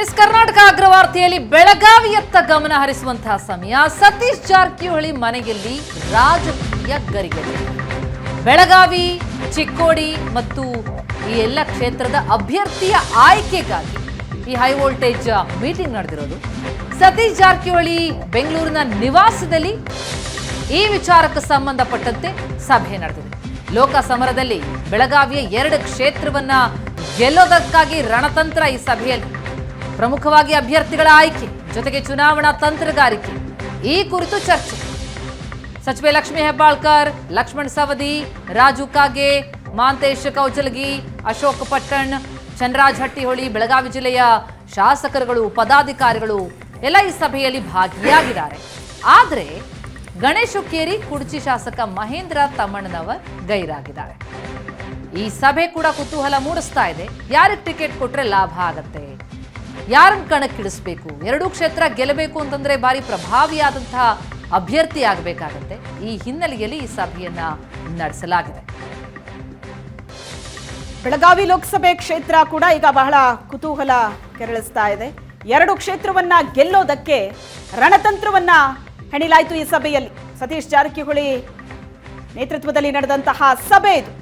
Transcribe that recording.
S Karnataka ಅಗ್ರವಾರ್ತೆಯಲ್ಲಿ ಬೆಳಗಾವಿಯತ್ತ ಗಮನ ಹರಿಸುವಂತಹ ಸಮಯ. ಸತೀಶ್ ಜಾರಕಿಹೊಳಿ ಮನೆಯಲ್ಲಿ ರಾಜಕೀಯ ಗರಿಗರಿ ಬೆಳಗಾವಿ, ಚಿಕ್ಕೋಡಿ ಮತ್ತು ಈ ಎಲ್ಲ ಕ್ಷೇತ್ರದ ಅಭ್ಯರ್ಥಿಯ ಆಯ್ಕೆಗಾಗಿ ಈ ಹೈ ವೋಲ್ಟೇಜ್ ಮೀಟಿಂಗ್ ನಡೆದಿರೋದು. ಸತೀಶ್ ಜಾರಕಿಹೊಳಿ ಬೆಂಗಳೂರಿನ ನಿವಾಸದಲ್ಲಿ ಈ ವಿಚಾರಕ್ಕೆ ಸಂಬಂಧಪಟ್ಟಂತೆ ಸಭೆ ನಡೆದಿದೆ. ಲೋಕ ಸಮರದಲ್ಲಿ ಬೆಳಗಾವಿಯ ಎರಡು ಕ್ಷೇತ್ರವನ್ನ ಗೆಲ್ಲೋದಕ್ಕಾಗಿ ರಣತಂತ್ರ ಈ ಸಭೆಯಲ್ಲಿ ಪ್ರಮುಖವಾಗಿ ಅಭ್ಯರ್ಥಿಗಳ ಆಯ್ಕೆ, ಜೊತೆಗೆ ಚುನಾವಣಾ ತಂತ್ರಗಾರಿಕೆ. ಈ ಕುರಿತು ಚರ್ಚೆ. ಸಚಿವೆ ಲಕ್ಷ್ಮೀ ಹೆಬ್ಬಾಳ್ಕರ್, ಲಕ್ಷ್ಮಣ್ ಸವದಿ, ರಾಜು ಕಾಗೆ, ಮಾಂತೇಶ್ ಕೌಚಲಗಿ ಅಶೋಕ್ ಪಟ್ಟಣ್ ಚನ್ರಾಜ್ ಹಟ್ಟಿಹೊಳಿ ಬೆಳಗಾವಿ ಜಿಲ್ಲೆಯ ಶಾಸಕರುಗಳು, ಪದಾಧಿಕಾರಿಗಳು ಎಲ್ಲ ಈ ಸಭೆಯಲ್ಲಿ ಭಾಗಿಯಾಗಿದ್ದಾರೆ. ಆದರೆ ಗಣೇಶ್ ಹುಕ್ಕೇರಿ ಕುಡ್ಚಿ ಶಾಸಕ ಮಹೇಂದ್ರ ತಮ್ಮಣ್ಣನವರ್ ಗೈರಾಗಿದ್ದಾರೆ. ಈ ಸಭೆ ಕೂಡ ಕುತೂಹಲ ಮೂಡಿಸ್ತಾ ಇದೆ. ಯಾರಿಗೆ ಟಿಕೆಟ್ ಕೊಟ್ರೆ ಲಾಭ ಆಗತ್ತೆ? ಯಾರನ್ನ ಕಣಕ್ಕಿಳಿಸಬೇಕು? ಎರಡೂ ಕ್ಷೇತ್ರ ಗೆಲ್ಲಬೇಕು ಅಂತಂದರೆ ಭಾರಿ ಪ್ರಭಾವಿಯಾದಂತಹ ಅಭ್ಯರ್ಥಿ ಆಗಬೇಕಾಗತ್ತೆ ಈ ಹಿನ್ನೆಲೆಯಲ್ಲಿ ಈ ಸಭೆಯನ್ನ ನಡೆಸಲಾಗಿದೆ. ಬೆಳಗಾವಿ ಲೋಕಸಭೆ ಕ್ಷೇತ್ರ ಕೂಡ ಈಗ ಬಹಳ ಕುತೂಹಲ ಕೆರಳಿಸ್ತಾ ಇದೆ. ಎರಡು ಕ್ಷೇತ್ರವನ್ನ ಗೆಲ್ಲೋದಕ್ಕೆ ರಣತಂತ್ರವನ್ನ ಹೆಣಿಲಾಯಿತು ಈ ಸಭೆಯಲ್ಲಿ. ಸತೀಶ್ ಜಾರಕಿಹೊಳಿ ನೇತೃತ್ವದಲ್ಲಿ ನಡೆದಂತಹ ಸಭೆ ಇದು.